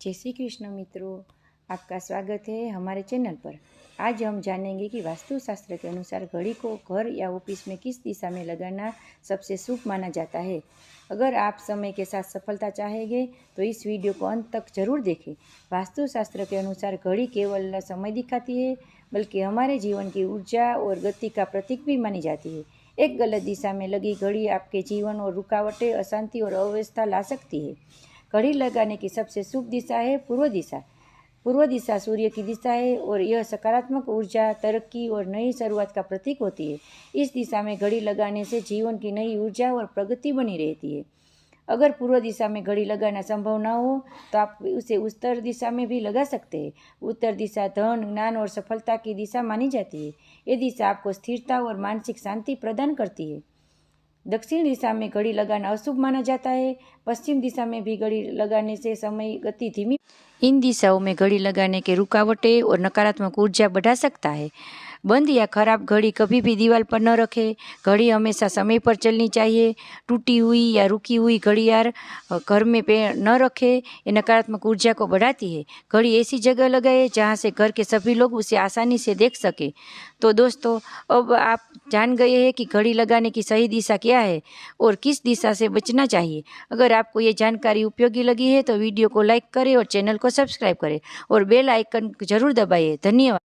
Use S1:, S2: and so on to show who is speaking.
S1: जय श्री कृष्ण मित्रों, आपका स्वागत है हमारे चैनल पर। आज हम जानेंगे कि वास्तुशास्त्र के अनुसार घड़ी को घर या ऑफ़िस में किस दिशा में लगाना सबसे शुभ माना जाता है। अगर आप समय के साथ सफलता चाहेंगे तो इस वीडियो को अंत तक ज़रूर देखें। वास्तुशास्त्र के अनुसार घड़ी केवल समय दिखाती है, बल्कि हमारे जीवन की ऊर्जा और गति का प्रतीक भी मानी जाती है। एक गलत दिशा में लगी घड़ी आपके जीवन और रुकावटें अशांति और अव्यवस्था ला सकती है। घड़ी लगाने की सबसे शुभ दिशा है पूर्व दिशा। पूर्व दिशा सूर्य की दिशा है और यह सकारात्मक ऊर्जा, तरक्की और नई शुरुआत का प्रतीक होती है। इस दिशा में घड़ी लगाने से जीवन की नई ऊर्जा और प्रगति बनी रहती है। अगर पूर्व दिशा में घड़ी लगाना संभव ना हो तो आप उसे उत्तर दिशा में भी लगा सकते हैं। उत्तर दिशा धन, ज्ञान और सफलता की दिशा मानी जाती है। ये दिशा आपको स्थिरता और मानसिक शांति प्रदान करती है। दक्षिण दिशा में घड़ी लगाना अशुभ माना जाता है पश्चिम दिशा में भी घड़ी लगाने से समय गति धीमी इन दिशाओं में घड़ी लगाने के रुकावटें और नकारात्मक ऊर्जा बढ़ा सकता है बंद या खराब घड़ी कभी भी दीवार पर न रखें घड़ी हमेशा समय पर चलनी चाहिए टूटी हुई या रुकी हुई घड़ियार घर में पे न रखें ये नकारात्मक ऊर्जा को बढ़ाती है घड़ी ऐसी जगह लगाए जहाँ से घर के सभी लोग उसे आसानी से देख सकें तो दोस्तों अब आप जान गए हैं कि घड़ी लगाने की सही दिशा क्या है और किस दिशा से बचना चाहिए अगर आपको ये जानकारी उपयोगी लगी है तो वीडियो को लाइक करें और चैनल को सब्सक्राइब करें और बेल आइकन ज़रूर दबाइए धन्यवाद